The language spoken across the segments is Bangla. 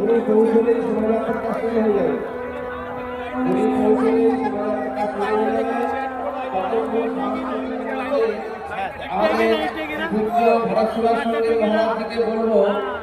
উনি কৌশলে শোভাযাত্রার শুরু হয়ে যাবে উনি কৌশলে শোভাযাত্রার শুরু হয়ে যাবে ততক্ষণ আমাদের সঙ্গে মহারাজকে বলব।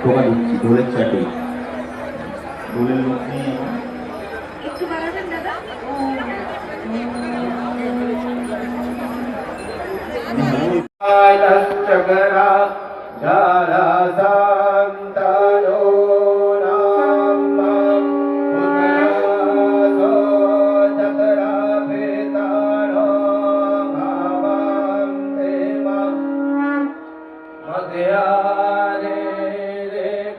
টোকা দিচ্ছি ঢোলের চাটে ঢোলের লোক নেই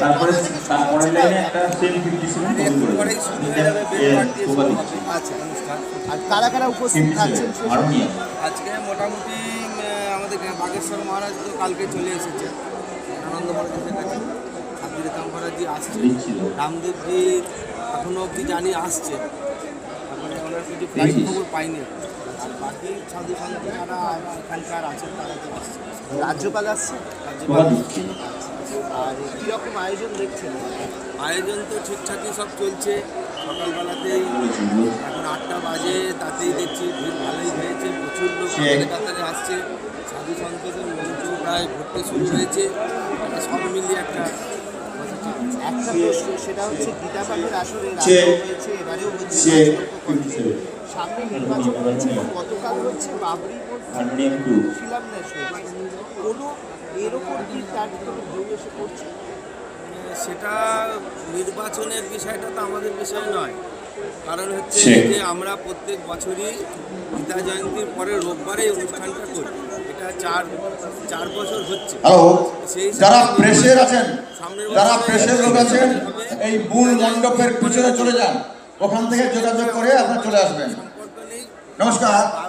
তারপরে তারপরে লাইনে একটা সেম ফিফটি সেভেন আচ্ছা আর কারা কারা উপস্থিত থাকছেন আজকে মোটামুটি আমাদের বাগেশ্বর মহারাজ তো কালকে চলে এসেছে। আনন্দ মহারাজের কাছে আব্দুল মহারাজজি আসছে। রামদেবজি এখনও অবধি জানি আসছে। তারপরে ওনার কিছু খবর পাইনি। আর বাকি সাধু সন্ত যারা এখানকার আছেন তারা তো আসছে। রাজ্যপাল আসছে? আর কীরকম আয়োজন দেখছেন? আয়োজন তো ঠিকঠাকই সব চলছে। সকালবেলাতেই এখন আটটা বাজে তাতেই দেখছি ভিড় ভালোই হয়েছে প্রচুর লোক কাতারে আসছে। সাধু সন্তদের মঞ্চ প্রায় ঘুরতে শুরু হয়েছে। সব মিলিয়ে একটা একটা প্রশ্ন সেটা হচ্ছে গীতা পাঠের আসরে হয়েছে এবারেও হচ্ছে সামনে নির্বাচন হচ্ছে এবং গতকাল হচ্ছে বাবরি শিলান্যাস হয়েছে। কোনো এর ওপর কি তার ঢেউ এসে পড়ছে? সেটা নির্বাচনের বিষয়টা তো আমাদের বিষয় নয়। কারণ হচ্ছে যে আমরা প্রত্যেক বছরই গীতা জয়ন্তীর পরে রোববারে অনুষ্ঠানটা করি। এটা চার চার বছর হচ্ছে। সেই যারা প্রেসের আছেন সামনের যারা প্রেসের লোক আছেন এই মূল মণ্ডপের পিছনে চলে যান। ওখান থেকে যোগাযোগ করে আপনারা চলে আসবেন। নমস্কার